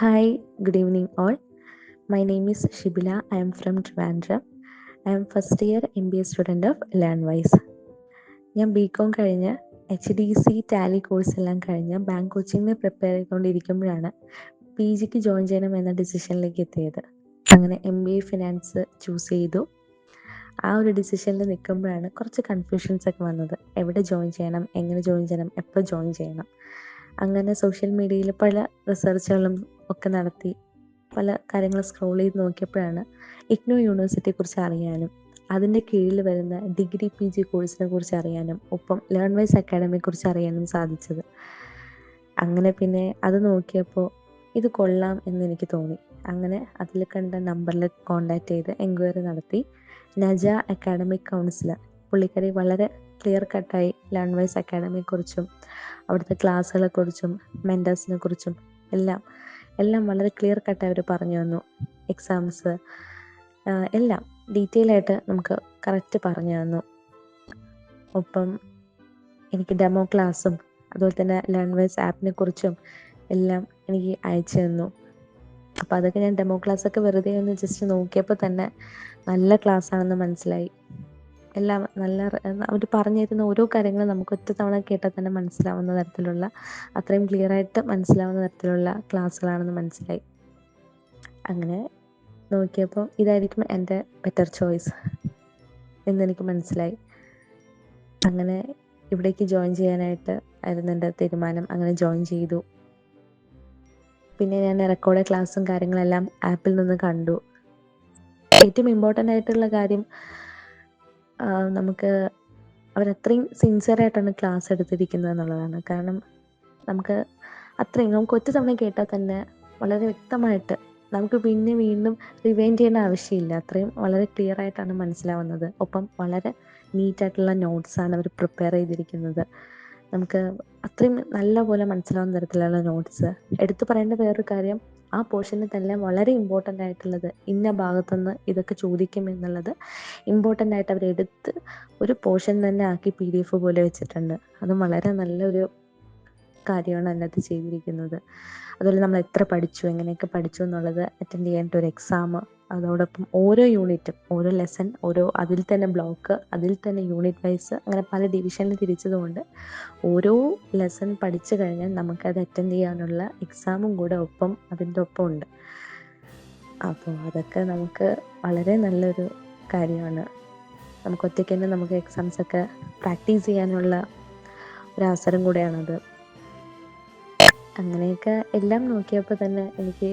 Hi, good evening all. My name is Shibila. I am from Trivandrum. I am first year MBA student of Learnwise. ഞാൻ B com കഴിഞ്ഞ് H D C Tally course എല്ലാം കഴിഞ്ഞ് bank കോച്ചിങ്ങിന് prepare ചെയ്തുകൊണ്ടിരിക്കുമ്പോഴാണ് P ജിക്ക് join ചെയ്യണം എന്ന ഡിസിഷനിലേക്ക് എത്തിയത് അങ്ങനെ M B A finance choose ചെയ്തു ആ ഒരു ഡിസിഷനിൽ നിൽക്കുമ്പോഴാണ് കുറച്ച് കൺഫ്യൂഷൻസ് ഒക്കെ വന്നത് എവിടെ ജോയിൻ ചെയ്യണം എങ്ങനെ ജോയിൻ ചെയ്യണം എപ്പോൾ ജോയിൻ ചെയ്യണം അങ്ങനെ സോഷ്യൽ മീഡിയയിൽ പല റിസർച്ചുകളും ഒക്കെ നടത്തി പല കാര്യങ്ങൾ സ്ക്രോൾ ചെയ്ത് നോക്കിയപ്പോഴാണ് ഇഗ്നോ യൂണിവേഴ്സിറ്റിയെ കുറിച്ച് അറിയാനും അതിന്റെ കീഴിൽ വരുന്ന ഡിഗ്രി പി ജി കോഴ്സിനെ കുറിച്ച് അറിയാനും ഒപ്പം ലേൺ വൈസ് അക്കാഡമിയെ കുറിച്ച് അറിയാനും സാധിച്ചത്. അങ്ങനെ പിന്നെ അത് നോക്കിയപ്പോൾ ഇത് കൊള്ളാം എന്ന് എനിക്ക് തോന്നി. അങ്ങനെ അതിൽ കണ്ട നമ്പറിൽ കോണ്ടാക്ട് ചെയ്ത് എൻക്വയറി നടത്തി. നജ അക്കാഡമിക് കൗൺസിലർ പുള്ളിക്കാരി വളരെ ക്ലിയർ കട്ടായി ലേൺ വൈസ് അക്കാഡമിയെക്കുറിച്ചും അവിടുത്തെ ക്ലാസ്സുകളെക്കുറിച്ചും മെന്റേഴ്സിനെ കുറിച്ചും എല്ലാം എല്ലാം വളരെ ക്ലിയർ കട്ട് അവർ പറഞ്ഞു തന്നു. എക്സാംസ് എല്ലാം ഡീറ്റെയിൽ ആയിട്ട് നമുക്ക് കറക്റ്റ് പറഞ്ഞു തന്നു. ഒപ്പം എനിക്ക് ഡെമോ ക്ലാസ്സും അതുപോലെ തന്നെ ലാംഗ്വേജ് ആപ്പിനെ കുറിച്ചും എല്ലാം എനിക്ക് അയച്ചു തന്നു. അപ്പം അതൊക്കെ ഞാൻ ഡെമോ ക്ലാസ്സൊക്കെ വെറുതെ ഒന്ന് ജസ്റ്റ് നോക്കിയപ്പോൾ തന്നെ നല്ല ക്ലാസ്സാണെന്ന് മനസ്സിലായി. എല്ലാം നല്ല അവർ പറഞ്ഞു തരുന്ന ഓരോ കാര്യങ്ങളും നമുക്ക് ഒറ്റ തവണ കേട്ടാൽ തന്നെ മനസ്സിലാവുന്ന തരത്തിലുള്ള അത്രയും ക്ലിയർ ആയിട്ട് മനസ്സിലാവുന്ന തരത്തിലുള്ള ക്ലാസ്സുകളാണെന്ന് മനസ്സിലായി. അങ്ങനെ നോക്കിയപ്പോൾ ഇതായിരിക്കും എന്റെ ബെറ്റർ ചോയ്സ് എന്നെനിക്ക് മനസ്സിലായി. അങ്ങനെ ഇവിടേക്ക് ജോയിൻ ചെയ്യാനായിട്ട് ആയിരുന്നു എന്റെ തീരുമാനം. അങ്ങനെ ജോയിൻ ചെയ്തു. പിന്നെ ഞാൻ റെക്കോർഡ് ക്ലാസ്സും കാര്യങ്ങളെല്ലാം ആപ്പിൽ നിന്ന് കണ്ടു. ഏറ്റവും ഇമ്പോർട്ടന്റ് ആയിട്ടുള്ള കാര്യം നമുക്ക് അവരത്രയും സിൻസിയറായിട്ടാണ് ക്ലാസ് എടുത്തിരിക്കുന്നത് എന്നുള്ളതാണ്. കാരണം നമുക്ക് അത്രയും നമുക്ക് ഒറ്റ തവണ കേട്ടാൽ തന്നെ വളരെ വ്യക്തമായിട്ട് നമുക്ക് പിന്നെ വീണ്ടും റിവൈൻഡ് ചെയ്യേണ്ട ആവശ്യമില്ല. അത്രയും വളരെ ക്ലിയർ ആയിട്ടാണ് മനസ്സിലാവുന്നത്. ഒപ്പം വളരെ നീറ്റായിട്ടുള്ള നോട്ട്സാണ് അവർ പ്രിപ്പയർ ചെയ്തിരിക്കുന്നത്. നമുക്ക് അത്രയും നല്ല പോലെ മനസ്സിലാവുന്ന തരത്തിലുള്ള നോട്ട്സ് എടുത്തു പറയേണ്ട വേറൊരു കാര്യം ആ പോർഷനിൽ തന്നെ വളരെ ഇമ്പോർട്ടന്റ് ആയിട്ടുള്ളത് ഇന്ന ഭാഗത്തുനിന്ന് ഇതൊക്കെ ചോദിക്കും എന്നുള്ളത് ഇമ്പോർട്ടന്റ് ആയിട്ട് അവർ എടുത്ത് ഒരു പോർഷൻ തന്നെ ആക്കി പി ഡി എഫ് പോലെ വെച്ചിട്ടുണ്ട്. അതും വളരെ നല്ലൊരു കാര്യമാണ് അതിനകത്ത് ചെയ്തിരിക്കുന്നത്. അതുപോലെ നമ്മൾ എത്ര പഠിച്ചു എങ്ങനെയൊക്കെ പഠിച്ചു എന്നുള്ളത് അറ്റൻഡ് ചെയ്യേണ്ട ഒരു എക്സാം അതോടൊപ്പം ഓരോ യൂണിറ്റും ഓരോ ലെസൺ ഓരോ അതിൽ തന്നെ ബ്ലോക്ക് അതിൽ തന്നെ യൂണിറ്റ് വൈസ് അങ്ങനെ പല ഡിവിഷനിൽ തിരിച്ചതുകൊണ്ട് ഓരോ ലെസൺ പഠിച്ചു കഴിഞ്ഞാൽ നമുക്കത് അറ്റൻഡ് ചെയ്യാനുള്ള എക്സാമും കൂടെ ഒപ്പം അതിന്റെ ഒപ്പം ഉണ്ട്. അപ്പോൾ അതൊക്കെ നമുക്ക് വളരെ നല്ലൊരു കാര്യമാണ്. നമുക്ക് ഒറ്റയ്ക്ക് തന്നെ നമുക്ക് എക്സാംസ് ഒക്കെ പ്രാക്ടീസ് ചെയ്യാനുള്ള ഒരു അവസരം കൂടെയാണത്. അങ്ങനെയൊക്കെ എല്ലാം നോക്കിയപ്പോൾ തന്നെ എനിക്ക്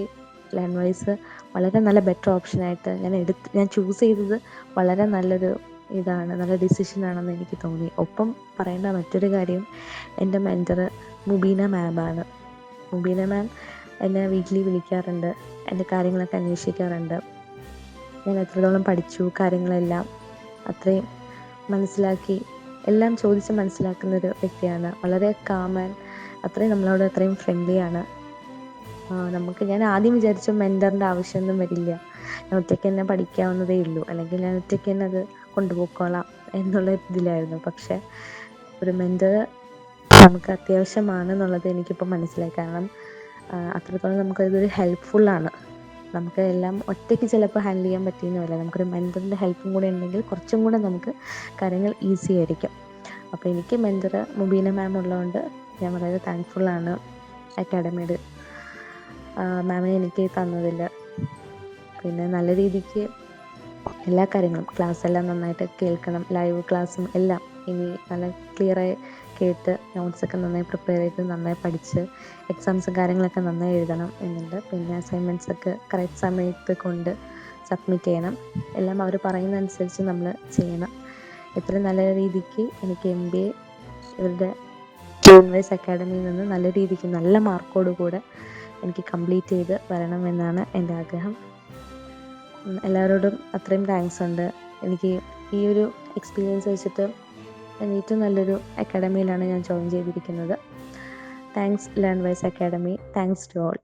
ലേൺ വൈസ് വളരെ നല്ല ബെറ്റർ ഓപ്ഷനായിട്ട് ഞാൻ എടുത്ത് ഞാൻ ചൂസ് ചെയ്തത് വളരെ നല്ലൊരു ഇതാണ് നല്ല ഡിസിഷൻ ആണെന്ന് എനിക്ക് തോന്നി. ഒപ്പം പറയേണ്ട മറ്റൊരു കാര്യം എന്റെ മെന്റർ മുബീന മാമാണ് മുബീന മാം എന്നെ വീട്ടിൽ വിളിക്കാറുണ്ട് എന്റെ കാര്യങ്ങളൊക്കെ അന്വേഷിക്കാറുണ്ട്. ഞാൻ എത്രത്തോളം പഠിച്ചു കാര്യങ്ങളെല്ലാം അത്രയും മനസ്സിലാക്കി എല്ലാം ചോദിച്ച് മനസ്സിലാക്കുന്ന ഒരു വ്യക്തിയാണ്. വളരെ കാമൻ അത്രയും നമ്മളോട് അത്രയും ഫ്രണ്ട്ലിയാണ് നമുക്ക് ഞാൻ ആദ്യം വിചാരിച്ചു മെന്ററിന്റെ ആവശ്യമൊന്നും വരില്ല. ഞാൻ ഒറ്റയ്ക്ക് തന്നെ പഠിക്കാവുന്നതേ ഉള്ളൂ. അല്ലെങ്കിൽ ഞാൻ ഒറ്റയ്ക്ക് തന്നെ അത് കൊണ്ടുപോയിക്കോളാം എന്നുള്ള ഇതിലായിരുന്നു. പക്ഷെ ഒരു മെന്റർ നമുക്ക് അത്യാവശ്യമാണ് എന്നുള്ളത് എനിക്കിപ്പോൾ മനസ്സിലായി. കാരണം അത്രത്തോളം നമുക്കതൊരു ഹെൽപ്ഫുള്ളാണ് നമുക്ക് എല്ലാം ഒറ്റയ്ക്ക് ചിലപ്പോൾ ഹാൻഡിൽ ചെയ്യാൻ പറ്റിയെന്ന് വരില്ല നമുക്കൊരു മെന്ററിന്റെ ഹെൽപ്പും കൂടെ ഉണ്ടെങ്കിൽ കുറച്ചും കൂടെ നമുക്ക് കാര്യങ്ങൾ ഈസി ആയിരിക്കും. അപ്പോൾ എനിക്ക് മെന്റർ മുബീന മാം ഉള്ളതുകൊണ്ട് ഞാൻ വളരെ താങ്ക്ഫുള്ളാണ് അക്കാഡമിയുടെ മാമിനെ എനിക്ക് തന്നതിൽ പിന്നെ നല്ല രീതിക്ക് എല്ലാ കാര്യങ്ങളും ക്ലാസ് എല്ലാം നന്നായിട്ട് കേൾക്കണം ലൈവ് ക്ലാസ്സും എല്ലാം. ഇനി നല്ല ക്ലിയറായി കേട്ട് നോട്ട്സൊക്കെ നന്നായി പ്രിപ്പയർ ചെയ്ത് നന്നായി പഠിച്ച് എക്സാംസും കാര്യങ്ങളൊക്കെ നന്നായി എഴുതണം എന്നുണ്ട്. പിന്നെ അസൈൻമെന്റ്സൊക്കെ കറക്റ്റ് സമയത്ത് കൊണ്ട് സബ്മിറ്റ് ചെയ്യണം. എല്ലാം അവർ പറയുന്ന അനുസരിച്ച് നമ്മൾ ചെയ്യണം. ഇത്രയും നല്ല രീതിക്ക് എനിക്ക് എം ബി എ ഇവരുടെ വൈസ് അക്കാഡമിയിൽ നിന്ന് നല്ല രീതിക്ക് നല്ല മാർക്കോട് കൂടെ എനിക്ക് കംപ്ലീറ്റ് ചെയ്ത് വരണമെന്നാണ് എന്റെ ആഗ്രഹം. എല്ലാവരോടും അത്രയും താങ്ക്സ് ഉണ്ട്. എനിക്ക് ഈ ഒരു എക്സ്പീരിയൻസ് വെച്ചിട്ട് ഏറ്റവും നല്ലൊരു അക്കാഡമിയിലാണ് ഞാൻ ജോയിൻ ചെയ്തിരിക്കുന്നത്. Thanks Learnwise academy thanks to all